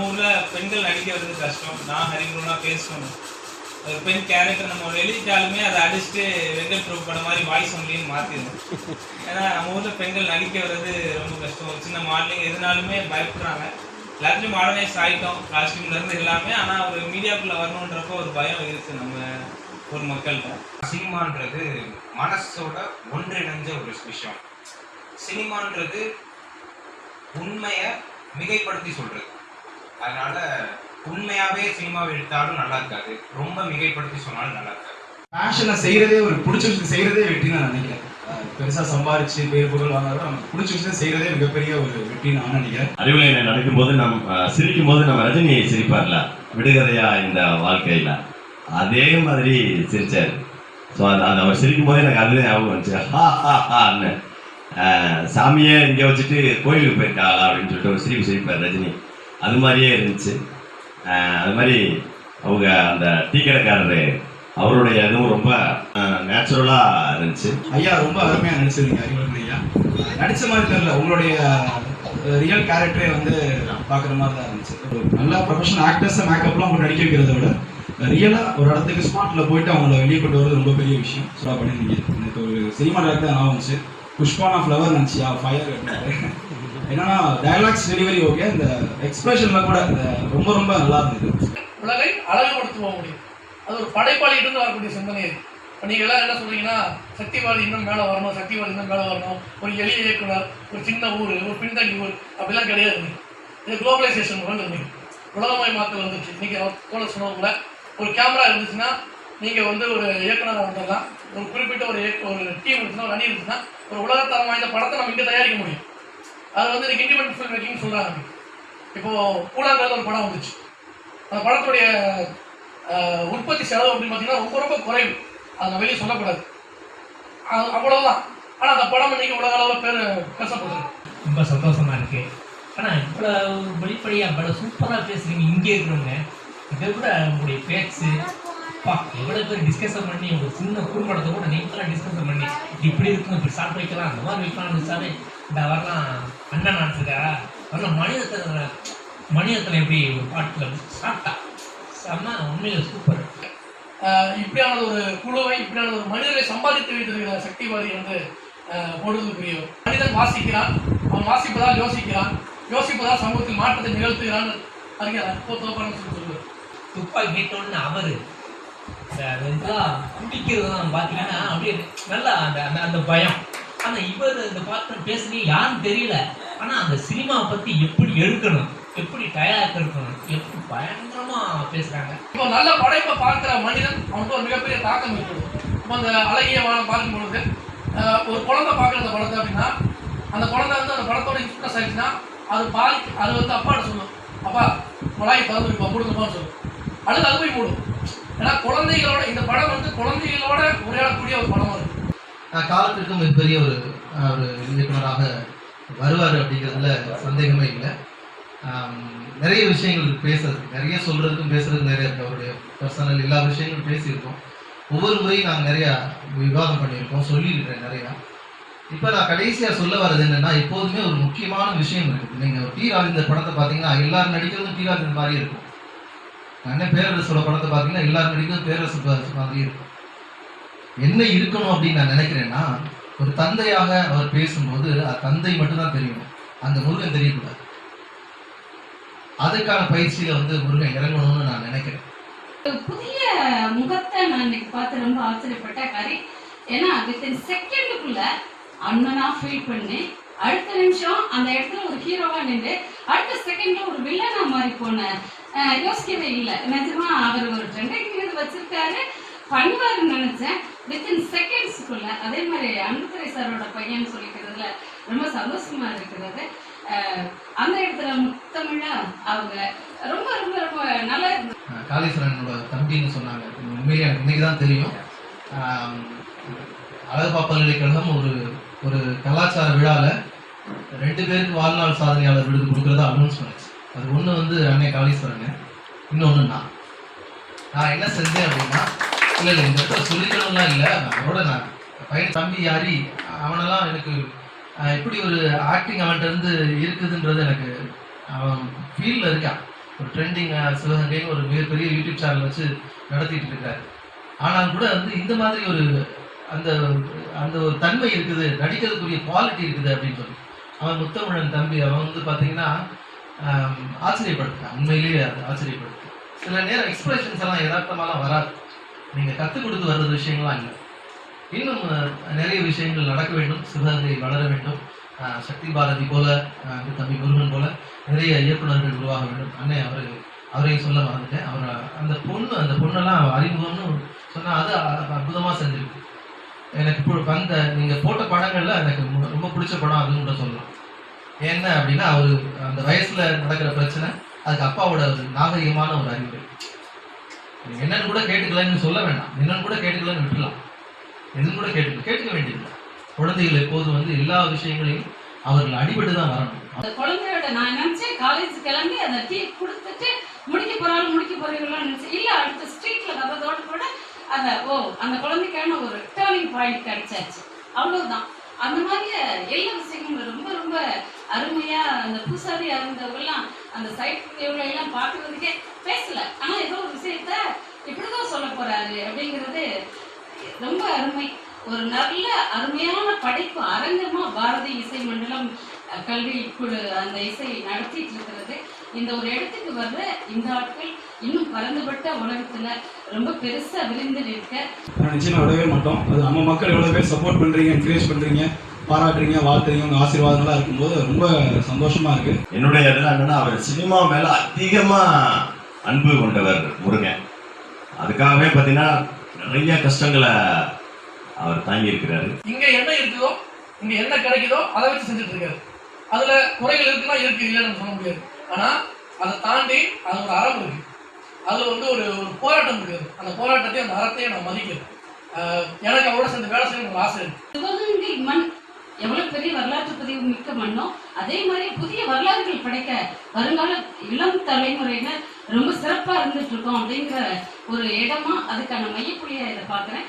நம்ம ஊரில் பெண்கள் நடிக்க வர்றது கஷ்டம். நான் ஹரிகுருனா பேசணும். ஒரு பெண் கேரக்டர் நம்ம எழுதிட்டாலுமே அதை அடிச்சுட்டு வெங்கட் ப்ரூவ் பண்ண மாதிரி வாய்ஸ் ஒன்லின்னு மாற்றிடும் ஏன்னா நம்ம ஊரில் பெண்கள் நடிக்க வர்றது ரொம்ப கஷ்டம். ஒரு சின்ன மாடலிங் எதுனாலுமே பயப்படுறாங்க. எல்லாத்துலேயும் மாடர்னைஸ் ஆகிட்டோம் காஸ்டியூம்லேருந்து எல்லாமே. ஆனால் ஒரு மீடியாக்குள்ளே வரணுன்றப்போ ஒரு பயம் இருக்குது நம்ம ஒரு மக்கள்கிட்ட. சினிமான்றது மனசோட ஒன்றிணைஞ்ச ஒரு விஷயம். சினிமான்றது உண்மையை மிகைப்படுத்தி சொல்கிறது அதனால உண்மையாவே சினிமாவை எடுத்தாலும் நல்லா இருக்காது. ரொம்ப மிகைப்படுத்தி சொன்னாலும் நல்லா இருக்காது. பேஷனை செய்யறதே ஒரு பிடிச்ச விஷயம் செய்யறதே வெற்றி நான் நினைக்கிறேன். பெருசா சம்பாரிச்சு பேர் புகழ் வாங்காத நமக்கு பிடிச்ச விஷயம் செய்யறதே மிகப்பெரிய ஒரு வெற்றி நான் நினைக்கிறேன். அறிவுரை நடக்கும்போது நம் அஹ், சிரிக்கும் போது நம்ம ரஜினியை சிரிப்பார்ல. விடுகதையா இந்த வாழ்க்கையில. அதே மாதிரி சிரிச்சாரு. ஸோ அது அது அவர் சிரிக்கும் போதே எனக்கு அதுவே ஞாபகம் வந்துச்சு. ஹா ஹா ஹான்னு சாமியே இங்கே வச்சுட்டு கோயிலுக்கு போயிருக்காளா அப்படின்னு சொல்லிட்டு ஒரு சிரிப்பு சிரிப்பார் ரஜினி. அது மாதிரியே இருந்துச்சு. அது மாதிரி அவங்க அந்த டீ கடைக்காரரு அவருடைய இதுவும் ரொம்ப நேச்சுரலாக இருந்துச்சு. ஐயா ரொம்ப அருமையா நடிச்சிருந்தீங்க அறிவுடன் ஐயா. நடிச்ச மாதிரி தெரியல உங்களுடைய ரியல் கேரக்டரே வந்து பாக்குற மாதிரி தான் இருந்துச்சு. ஒரு நல்ல ப்ரொஃபஷனல் ஆக்டர்ஸை மேக்கப்லாம் அவங்க நடிக்க வைக்கிறத விட ரியலா ஒரு இடத்துக்கு ஸ்பாட்ல போயிட்டு அவங்கள வெளியே கொண்டு வரது ரொம்ப பெரிய விஷயம். சூப்பரா பண்ணிருந்தீங்க எனக்கு ஒரு சினிமா டேரக்டர் ஞாபகம் வந்துச்சு புஷ்பானா ஃப்ளவர் நினச்சியா ஃபயர் என்னன்னா டயலாக்ஸ் டெலிவரி ஓகே இந்த எக்ஸ்பிரஷன்ல கூட அந்த ரொம்ப ரொம்ப நல்லா இருந்தது. உலகை அழகுபடுத்த போக முடியும். அது ஒரு படைப்பாளிகிட்ட இருந்து வரக்கூடிய சிந்தனை இப்போ நீங்கள் எல்லாம் என்ன சொல்றீங்கன்னா சக்திவாதி இன்னும் மேலே வரணும் சக்திவாதி இன்னும் மேலே வரணும். ஒரு எளிய இயக்குனர் ஒரு சின்ன ஊர் ஒரு பின்தங்கி ஊர் அப்படிலாம் கிடையாது. இது குளோபலைசேஷன் வந்து இருந்தீங்க உலகமயமாக்கல் வந்துச்சு இன்னைக்கு போல சொன்னது கூட ஒரு கேமரா இருந்துச்சுன்னா நீங்கள் வந்து ஒரு இயக்குனராக வந்துடலாம் ஒரு குறிப்பிட்ட ஒரு ஒரு டீம் இருந்துச்சுன்னா ஒரு அணி இருந்துச்சுன்னா ஒரு உலகத்தரம் வாய்ந்த படத்தை நம்ம இங்கே தயாரிக்க முடியும். அதை வந்து இன்னைக்கு இண்டிபெண்ட் ஃபில்ம் மேக்கிங் சொல்கிறாங்க இப்போ கூழாங்கல் ஒரு படம் வந்துச்சு. அந்த படத்துடைய உற்பத்தி செலவு அப்படின்னு பார்த்தீங்கன்னா ரொம்ப ரொம்ப குறைவு. அதை வெளியே சொல்லக்கூடாது. அது அவ்வளவுதான். ஆனால் அந்த படம் இன்னைக்கு உலக அளவில் பேர் பேசப்படுது ரொம்ப சந்தோஷமா இருக்கு. ஆனால் இவ்வளோ வெளிப்படையாக இவ்வளோ சூப்பராக பேசுறீங்க. இங்கே இருக்கிறவங்க இதை கூட உங்களுடைய பேச்சு பா எவ்வளோ பேர் டிஸ்கஷன் பண்ணி ஒரு சின்ன குறும்படத்தை கூட நீங்களாம் டிஸ்கஷன் பண்ணி இப்படி இருக்கும் இப்படி சாப்பிட்டு வைக்கலாம் அந்த மாதிரி வைக்கலாம்னு வச்சாலே இந்த வரலாம். அண்ணன் நாட்டுக்கா வரலாம் மனிதத்தில் மனிதத்தில் எப்படி ஒரு பாட்டில் சாப்பிட்டா. செம்ம உண்மையில சூப்பர் இப்படியான ஒரு குழுவை இப்படியான ஒரு மனிதரை சம்பாதித்து வைத்திருக்கிற சக்திவாதி வந்து அஹ், பொழுதுக்குரியவர் மனிதன் வாசிக்கிறான். அவன் வாசிப்பதால் யோசிக்கிறான். யோசிப்பதால் சமூகத்தில் மாற்றத்தை நிகழ்த்துகிறான். அறிஞர் அற்புதமான சொல்லுவார். துப்பாக்கி கேட்டோன்னு அவரு. குடிக்கிறது தான் பார்த்தீங்கன்னா அப்படியே நல்லா அந்த அந்த அந்த பயம். ஆனா இவர் இந்த பாத்திரம் பேசுனே யாரும் தெரியல. ஆனா அந்த சினிமாவை பத்தி எப்படி எடுக்கணும் எப்படி டயலாக் எடுக்கணும் எப்படி பயங்கரமா பேசுறாங்க. இப்போ நல்ல படைப்பை பார்க்கிற மனிதன் அவனுக்கு ஒரு மிகப்பெரிய தாக்கம் ஏற்படும் இப்போ அந்த அழகிய வானம் பார்க்கும் பொழுது ஒரு குழந்தை பார்க்குற அந்த படத்தை அப்படின்னா அந்த குழந்தை வந்து அந்த படத்தோட இன்ஸ்பிரஸ் ஆயிடுச்சுன்னா அது பாதி அது வந்து அப்பாட்ட சொல்லும். அப்பா குழாய் திறந்து இப்போ மூடுங்கப்பான்னு சொல்லும். அல்லது அது போய் மூடும். ஏன்னா குழந்தைகளோட இந்த படம் வந்து குழந்தைகளோட உரையாடக்கூடிய ஒரு படம் அது அஹ் காலத்திற்கு மிகப்பெரிய ஒரு ஒரு இயக்குனராக வருவார் அப்படிங்கிறதுல சந்தேகமே இல்லை. நிறைய விஷயங்கள் பேசுறது. பேசுறதுக்கு நிறைய சொல்கிறதுக்கும் பேசுறதுக்கு நிறைய இருக்குது அவருடைய பர்சனல் எல்லா விஷயங்களும் பேசியிருக்கோம். ஒவ்வொரு முறையும் நாங்கள் நிறையா விவாதம் பண்ணியிருக்கோம் சொல்லியிருக்கிறேன் நிறையா. இப்போ நான் கடைசியாக சொல்ல வர்றது என்னென்னா எப்போதுமே ஒரு முக்கியமான விஷயம் இருக்குது. நீங்கள் டி ராஜேந்தர் படத்தை பார்த்தீங்கன்னா எல்லாரும் நடிக்கிறதும் டி ராஜேந்தர் மாதிரி இருக்கும். அண்ணன் பேரரசோட படத்தை பார்த்தீங்கன்னா எல்லாரும் நடிக்கிறதும் பேரரசு மாதிரி இருக்கும். என்ன இருக்கணும் அப்படின்னு நான் நினைக்கிறேன்னா ஒரு தந்தையாக அவர் பேசும்போது அது தந்தை மட்டும்தான் தெரியணும் அந்த முருகன் தெரியக்கூடாது. அதுக்கான பயிற்சியில வந்து முருகன் இறங்கணும்னு நான் நினைக்கிறேன். புதிய முகத்தை நான் இன்னைக்கு பார்த்து ரொம்ப ஆச்சரியப்பட்டேன் கரி ஏன்னா வித்தின் செகண்டுக்குள்ள அண்ணனா ஃபீல் பண்ணி அடுத்த நிமிஷம் அந்த இடத்துல ஒரு ஹீரோவா நின்று அடுத்த செகண்ட்ல ஒரு வில்லனா மாறி போன யோசிக்கவே இல்லை. நிஜமா அவர் ஒரு ட்ரெண்டிங் வச்சிருக்காரு. பண்ணுவாரு நினைச்சேன். வித்தின் செகண்ட்ஸ்க்குள்ள அதே மாதிரி அன்புத்துறை சாரோட பையன் சொல்லிக்கிறதுல ரொம்ப சந்தோஷமா இருக்கிறது. அந்த இடத்துல முத்தமிழா அவங்க ரொம்ப ரொம்ப ரொம்ப நல்லா இருந்தது. காளீஸ்வரனோட தம்பின்னு சொன்னாங்க. உண்மையிலே எனக்கு இன்னைக்கு தான் தெரியும் அழகப்பா பல்கலைக்கழகம் ஒரு ஒரு கலாச்சார விழாவில் ரெண்டு பேருக்கு வாழ்நாள் சாதனையாளர் விருது கொடுக்குறதா அனௌன்ஸ் பண்ணுச்சு அது ஒன்று வந்து அன்னை காளீஸ்வரங்க இன்னொன்று நான் நான் என்ன செஞ்சேன் அப்படின்னா இல்லை இல்லை இந்த இடத்துல சொல்லிக்கணும்லாம் இல்லை. நான் அவரோட நான் பையன் தம்பி யாரி அவனெல்லாம் எனக்கு எப்படி ஒரு ஆக்டிங் அவன்கிட்ட இருந்து இருக்குதுன்றது எனக்கு அவன் ஃபீல்டில் இருக்கான். ஒரு ட்ரெண்டிங் சிவகங்கைன்னு ஒரு மிகப்பெரிய யூடியூப் சேனல் வச்சு நடத்திட்டு இருக்காரு. ஆனால் கூட வந்து இந்த மாதிரி ஒரு அந்த அந்த ஒரு தன்மை இருக்குது நடிக்கிறதுக்குரிய குவாலிட்டி இருக்குது அப்படின்னு சொல்லி. அவன் முத்தமிழன் தம்பி அவன் வந்து பார்த்தீங்கன்னா ஆம், ஆச்சரியப்படுத்துறான். உண்மையிலேயே அது ஆச்சரியப்படுத்து சில நேரம் எக்ஸ்பிரஷன்ஸ் எல்லாம் யதார்த்தமாலாம் வராது. நீங்கள் கற்றுக் கொடுத்து வர்ற விஷயங்கள்லாம் இல்லை? இன்னும் நிறைய விஷயங்கள் நடக்க வேண்டும். சிவகங்கை வளர வேண்டும். சக்தி பாரதி போல தம்பி முருகன் போல நிறைய இயக்குனர்கள் உருவாக வேண்டும். அண்ணே அவர் அவரையும் சொல்ல மறந்துட்டேன். அவர் அந்த பொண்ணு அந்த பொண்ணெல்லாம் அறிமுகம்னு சொன்னால் அது அ- செஞ்சிருக்கு. எனக்கு இப்போ நீங்கள் போட்ட படங்களில் எனக்கு ரொம்ப பிடிச்ச படம் அதுன்னு கூட சொல்லலாம். என்ன அப்படின்னா அவர் அந்த வயசில் நடக்கிற பிரச்சனை அதுக்கு அப்பாவோட ஒரு நாகரிகமான ஒரு அறிவுரை. என்னன்னு கூட கேட்டுக்கலன்னு சொல்ல வேண்டாம். என்னன்னு கூட கேட்டுக்கலன்னு விட்டுலாம் என்னன்னு கூட கேட்டுக்க கேட்டுக்க வேண்டியது குழந்தைகள் எப்போதும் வந்து எல்லா விஷயங்களையும் அவர்கள் அடிபட்டு தான் வரணும். அந்த குழந்தையோட நான் நினைச்சேன் காலேஜ் கிளம்பி அந்த டீ கொடுத்துட்டு முடிக்க போறாலும் முடிக்க போறீங்களா நினைச்சேன். இல்ல அடுத்த ஸ்ட்ரீட்ல வர்றதோட கூட அந்த ஓ அந்த குழந்தைக்கான ஒரு டேர்னிங் பாயிண்ட் கிடைச்சாச்சு. அவ்வளவுதான். அந்த மாதிரி எல்லா விஷயங்களும் ரொம்ப ரொம்ப அருமையா அந்த பூசாரி அறிந்தவங்கெல்லாம் அந்த சைட் எல்லாம் பார்க்கறதுக்கே பேசல. ஆனா ஏதோ ஒரு விஷயத்த இப்படிதான் சொல்ல போறாரு அப்படிங்கிறது ரொம்ப அருமை. ஒரு நல்ல அருமையான படைப்பு அரங்கமா பாரதி இசை மண்டலம் கல்வி குழு அந்த இசை நடத்திட்டு இருக்கிறது. இந்த ஒரு இடத்துக்கு வர்ற இந்த ஆட்கள் இன்னும் பறந்துபட்ட உலகத்துல ரொம்ப பெருசா விரிந்து நிற்க. நான் நிச்சயமா விடவே மாட்டோம். அது நம்ம மக்கள் எவ்வளோ பேர் சப்போர்ட் பண்றீங்க என்கரேஜ் பண்றீங்க பாராட்டுறீங்க வாழ்த்துறீங்க உங்க ஆசீர்வாதங்களா இருக்கும்போது ரொம்ப சந்தோஷமா இருக்கு. என்னுடைய இதெல்லாம் என்னன்னா அவர் சினிமா மேல அதிகமா அன்பு கொண்டவர் முருகன். அதுக்காகவே பார்த்தீங்கன்னா நிறைய கஷ்டங்களை அவர் தாங்கி இருக்கிறாரு இங்க என்ன இருக்குதோ இங்க என்ன கிடைக்குதோ அதை வச்சு செஞ்சுட்டு இருக்காரு அதுல குறைகள் இருக்குன்னா இருக்கு இல்லைன்னு சொல்ல முடியாது. ஆனா அதை தாண்டி அது ஒரு அறம் இருக்கு. அதில் வந்து ஒரு ஒரு போராட்டம் இருக்குது அந்த போராட்டத்தையும் அந்த அறத்தையும் நான் மதிக்கிறேன் எனக்கு அவ்வளோ சேர்ந்து வேலை செய்யணும் ஆசை இருக்குது மண் எவ்வளவு பெரிய வரலாற்று பதிவு மிக்க மண்ணோ அதே மாதிரி புதிய வரலாறுகள் படைக்க வருங்கால இளம் தலைமுறையினர் ரொம்ப சிறப்பா இருந்துட்டு இருக்கோம் அப்படிங்கிற ஒரு இடமா அதுக்கான மையப்புள்ளியா இதை பாக்குறேன்